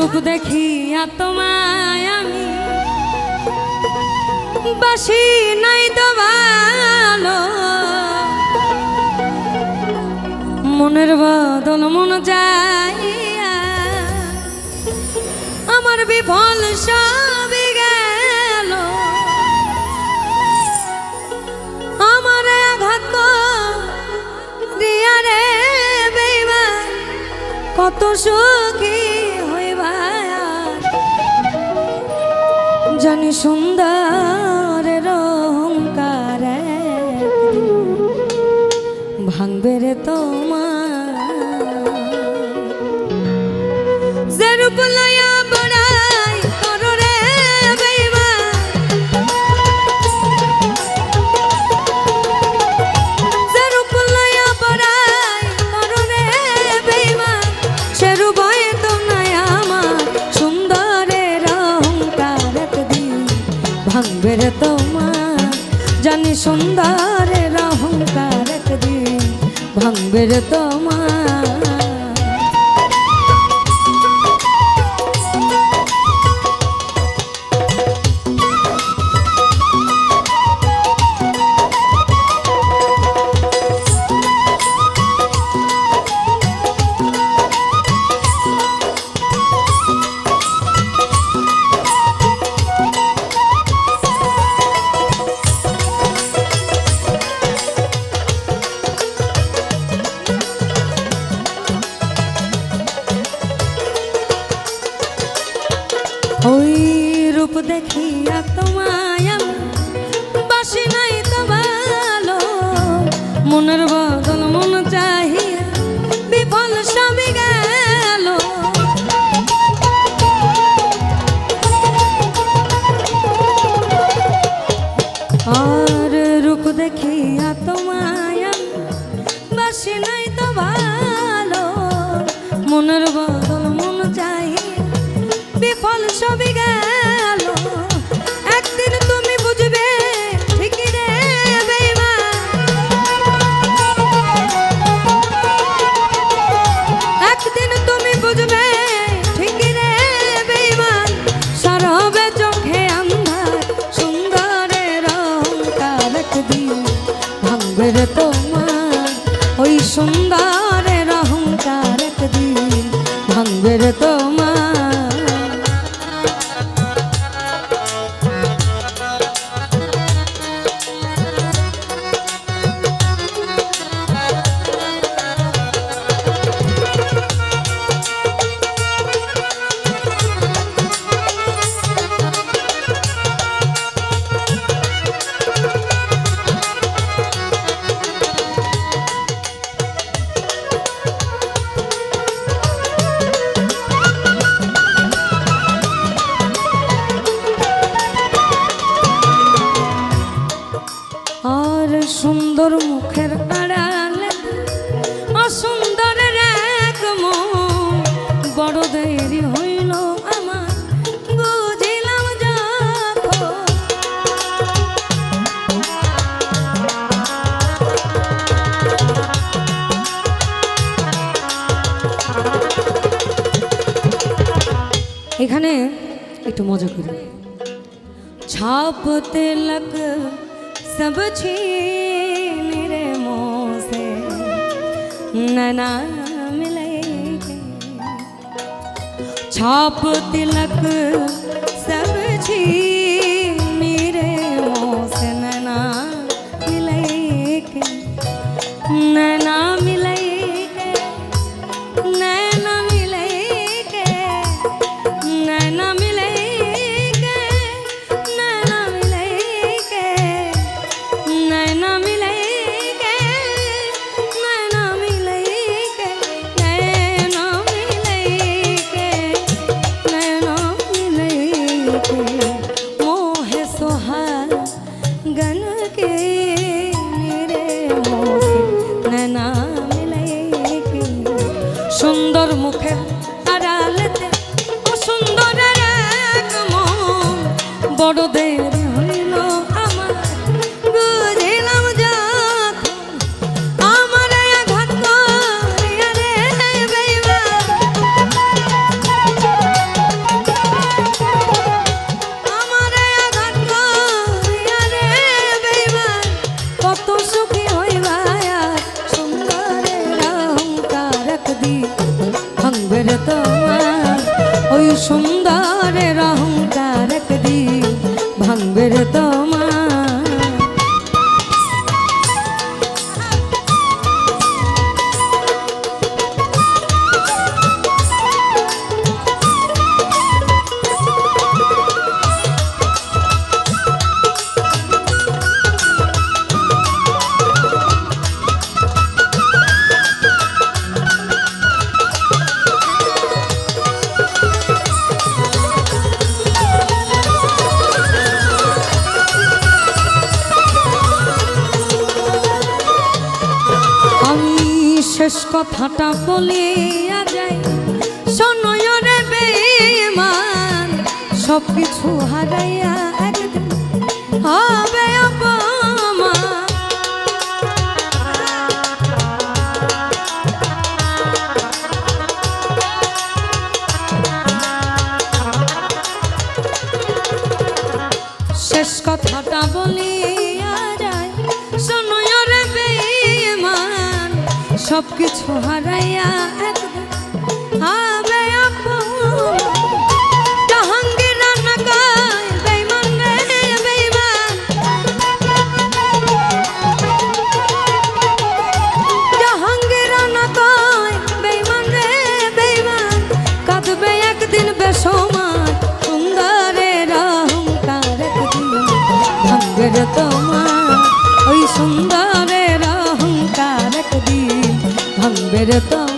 রূপ দেখিয়া তোমায় আমি। বাসি নাই তো ভালো। মনের বদল মন যাইয়া আমার বিফল সবই গেল। আমার আঘাত দিয়া রে বেইবা কত সুখী 熊的。ভাঙবে রে তোমার জানি সুন্দরের অহংকার একদিন ভাঙবে রে তোমার। দেখিয়া তোমায় আমি বাসি নাই তো ভালো মনের বদল মন চাহিয়া বিফল সবই গেল। আর রূপ দেখিয়া তোমায় আমি বাসি নাই তো ভালো মনের বদল মন চাহিয়া বিফল সবই গেল। Cuando eres সুন্দরের এক বড় দেরি হইল আমার, বুঝিলাম এখানে একটু মজা করি। ছাপ তেলক সব ছি नैना मिलेगी छाप तिलक सब छीन। সুন্দর রহংকার একদিন ভাঙবে তো শেষ কথাটা বলিয়া যায় সনয়রে বেমান সব কিছু হারাইয়া একদিন হবে सबकिछ हर মনের তো